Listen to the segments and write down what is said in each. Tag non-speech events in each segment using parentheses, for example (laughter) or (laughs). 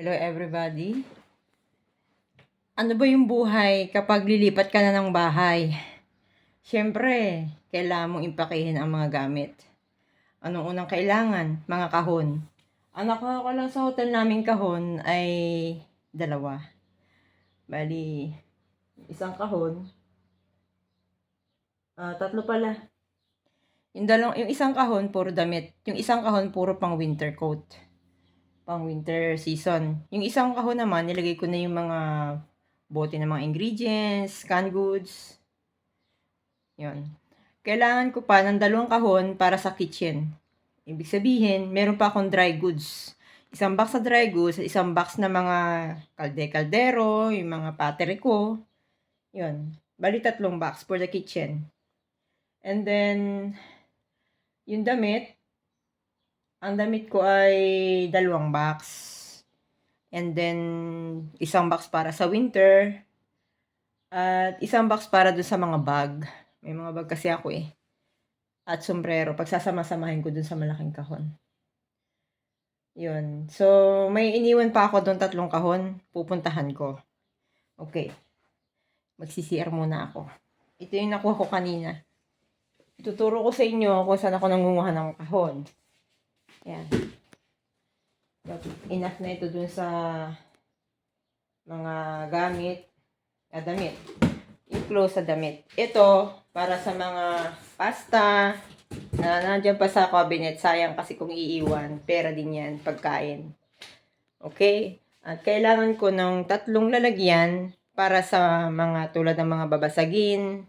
Hello everybody. Ano ba yung buhay kapag lilipat ka na ng bahay? Siyempre, kailangan mong impakihin ang mga gamit. Anong unang kailangan? Mga kahon. Ang nakuha ko lang sa hotel naming kahon ay dalawa. Bali, isang kahon. Ah, tatlo pala. Yung, dalawang, yung isang kahon, puro damit. Yung isang kahon, puro pang winter coat pang winter season. Yung isang kahon naman, nilagay ko na yung mga bote ng mga ingredients, canned goods. Yun. Kailangan ko pa ng dalawang kahon para sa kitchen. Ibig sabihin, meron pa akong dry goods. Isang box na dry goods, isang box na mga kalde-kaldero, yung mga pateri ko. Yun. Bali tatlong box for the kitchen. And then, yung damit, ang damit ko ay dalawang box. And then, isang box para sa winter. At isang box para dun sa mga bag. May mga bag kasi ako eh. At sombrero. Pagsasama-samahin ko dun sa malaking kahon. Yun. So, may iniwan pa ako dun tatlong kahon. Pupuntahan ko. Okay. Magsisir muna ako. Ito yung nakuha ko kanina. Ituturo ko sa inyo kung saan ako nangunguha ng kahon. Yan. Enough na ito dun sa mga gamit, ah, damit. I-close sa damit. Ito, para sa mga pasta, na nandiyan pa sa cabinet. Sayang kasi kung iiwan. Pera din yan, pagkain. Okay? At kailangan ko ng tatlong lalagyan para sa mga tulad ng mga babasagin.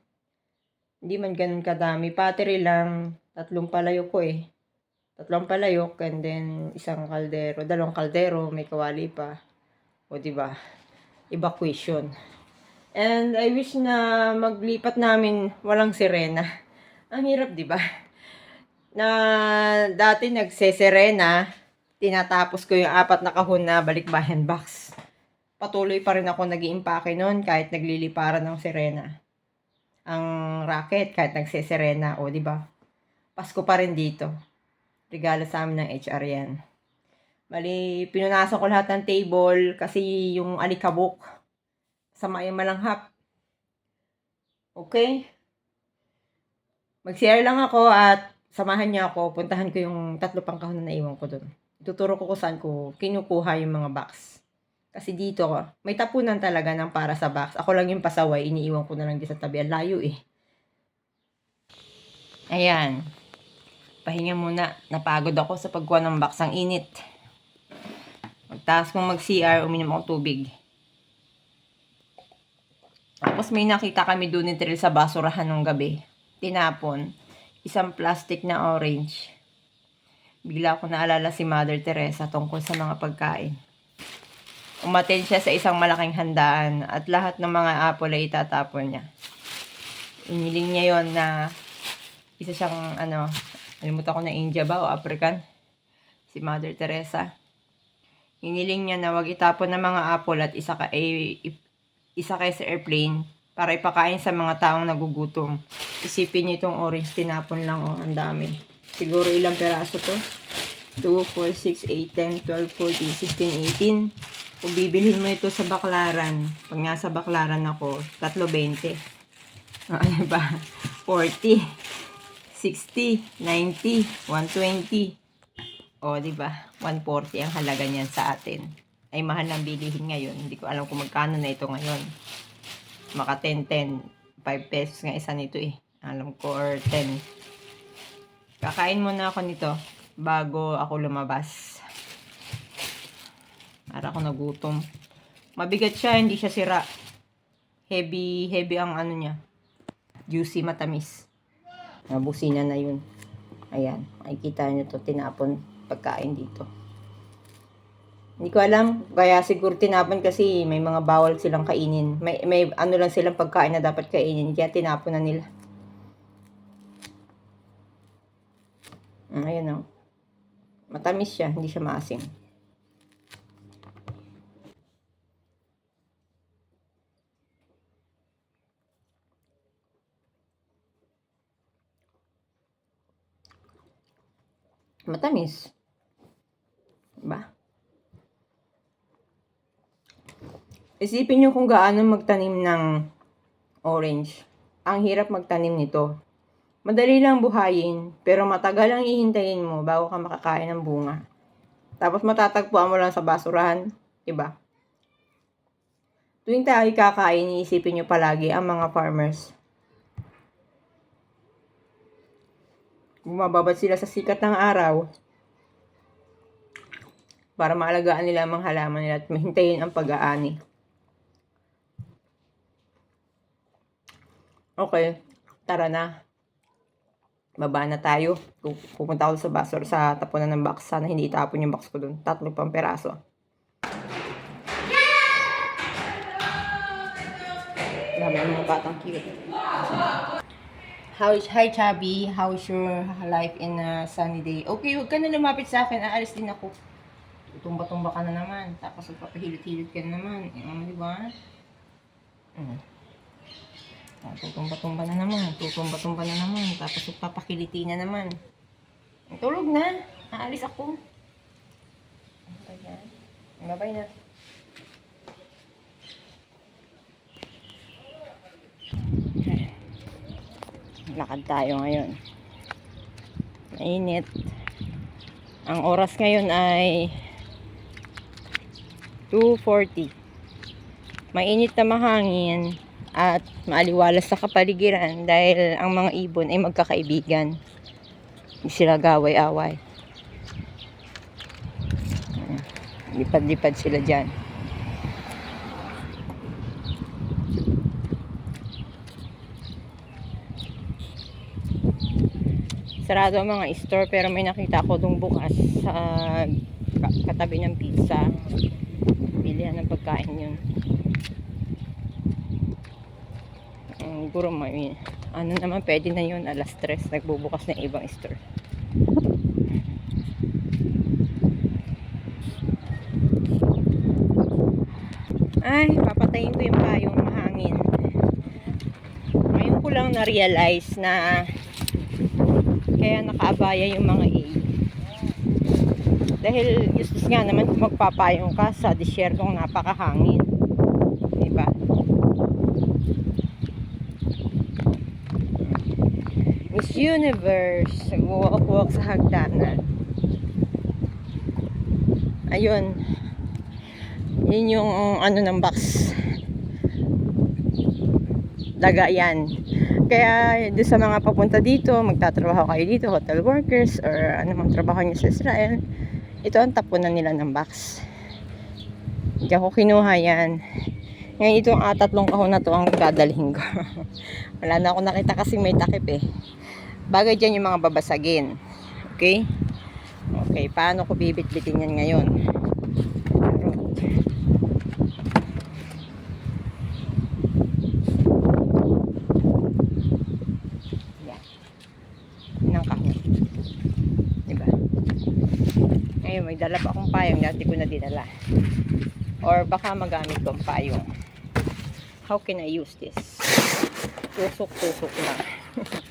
Hindi man ganun kadami. Battery lang. Tatlong palayo ko eh tatlong palayok and then isang kaldero, dalawang kaldero, may kawali pa. O di ba? Evacuation. And I wish na maglipat namin walang sirena. Ang hirap, di ba? Na dati nagseserena, tinatapos ko yung apat na kahon na balikbayan box. Patuloy pa rin ako nag iimpake noon kahit nagliliparan ng sirena. Ang racket kahit nagseserena, o di ba? Pasko pa rin dito regalo sa amin ng HR yan. Bali, pinunasan ko lahat ng table kasi yung alikabok sa yung malanghap. Okay? Mag-share lang ako at samahan niyo ako. Puntahan ko yung tatlo pang kahon na naiwan ko doon. Ituturo ko kung saan ko kinukuha yung mga box. Kasi dito, may tapunan talaga ng para sa box. Ako lang yung pasaway, iniiwan ko na lang din sa tabi. Ang layo eh. Ayan. Pahinga muna. Napagod ako sa pagkuha ng box. Ang init. Pagtaas kong mag-CR, uminom ako tubig. Tapos may nakita kami doon ni Trill sa basurahan nung gabi. Tinapon. Isang plastic na orange. Bigla ko naalala si Mother Teresa tungkol sa mga pagkain. Umaten siya sa isang malaking handaan at lahat ng mga apple ay itatapon niya. Iniling niya yon na isa siyang ano, Nalimutan ko na India ba o African? Si Mother Teresa. Hiniling niya na wag itapon ng mga apple at isa ka isa kay sa airplane para ipakain sa mga taong nagugutom. Isipin niyo itong orange tinapon lang oh, ang dami. Siguro ilang peraso to? 2, 4, 6, 8, 10, 12, 14, 16, 18. Kung bibilhin mo ito sa baklaran, pag nga sa baklaran ako, 3.20. (laughs) Ano ba? 40. 60, 90, 120. O, di ba? 140 ang halaga niyan sa atin. Ay mahal ng bilihin ngayon. Hindi ko alam kung magkano na ito ngayon. Maka 10, 10. 5 pesos nga isa nito eh. Alam ko or 10. Kakain muna ako nito bago ako lumabas. Para ako nagutom. Mabigat siya, hindi siya sira. Heavy, heavy ang ano niya. Juicy, matamis. Nabusina na yun. Ayan. Makikita nyo to tinapon pagkain dito. Hindi ko alam. Kaya siguro tinapon kasi may mga bawal silang kainin. May, may ano lang silang pagkain na dapat kainin. Kaya tinapon na nila. Ayan o. Oh. Matamis siya. Hindi siya maasim. Matamis. Diba? Isipin nyo kung gaano magtanim ng orange. Ang hirap magtanim nito. Madali lang buhayin, pero matagal ang ihintayin mo bago ka makakain ng bunga. Tapos matatagpuan mo lang sa basurahan, 'di ba? Tuwing tayo kakain, iisipin nyo palagi ang mga farmers. Bumababad sila sa sikat ng araw para maalagaan nila ang mga halaman nila at mahintayin ang pag-aani. Okay, tara na. Baba na tayo. Pu- Pupunta ako sa basura sa tapunan ng box. Sana hindi itapon yung box ko dun. Tatlo pang peraso. Dami ang mga batang cute. How's, hi Chubby, how's your life in a sunny day? Okay, huwag ka na lumapit sa akin, aalis din ako. Tumba-tumba ka na naman, tapos magpapahilit-hilit ka na naman. Eh, di ba? Mm. Ah, tutumba-tumba na naman, tutumba-tumba na naman, tapos magpapakiliti na naman. Tulog na, aalis ako. Ayan. Bye-bye na. Lakad tayo ngayon. Mainit. Ang oras ngayon ay 2.40. Mainit na mahangin at maaliwalas sa kapaligiran dahil ang mga ibon ay magkakaibigan. Hindi sila gaway-away. Lipad-lipad sila dyan. Sarado ang mga store pero may nakita ko dong bukas sa ka- katabi ng pizza. Bilihan ng pagkain yun. Um, siguro may ano naman pwede na yun alas 3 nagbubukas na ibang store. Ay papatayin ko yung payong mahangin ngayon ko lang na-realize na kaya nakaabaya yung mga A. Dahil useless nga naman kung magpapayong ka sa disyertong napakahangin. Diba? Miss Universe, nag-walk-walk sa hagdanan. Ayun. Yun yung ano ng box. Daga yan. Kaya doon sa mga papunta dito, magtatrabaho kayo dito, hotel workers, or anumang trabaho nyo sa Israel, ito ang tapunan nila ng box. Hindi ako kinuha yan. Ngayon itong ah, tatlong kahon na to ang dadalhin ko. (laughs) Wala na ako nakita kasi may takip eh. Bagay dyan yung mga babasagin. Okay? Okay, paano ko bibit-bitin yan ngayon? Yan. Yun ang kahon. Diba? Ngayon, may dala pa akong payong. Dati ko na dinala. Or baka magamit ko ang payong. How can I use this? Tusok-tusok lang.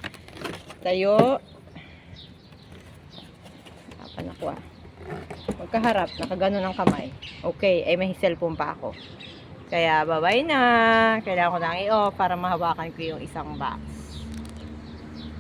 (laughs) Tayo. Kapan ako ah. Magkaharap, nakaganon ang kamay. Okay, ay may cellphone pa ako. Kaya bye-bye na. Kailangan ko na i-off para mahawakan ko yung isang box.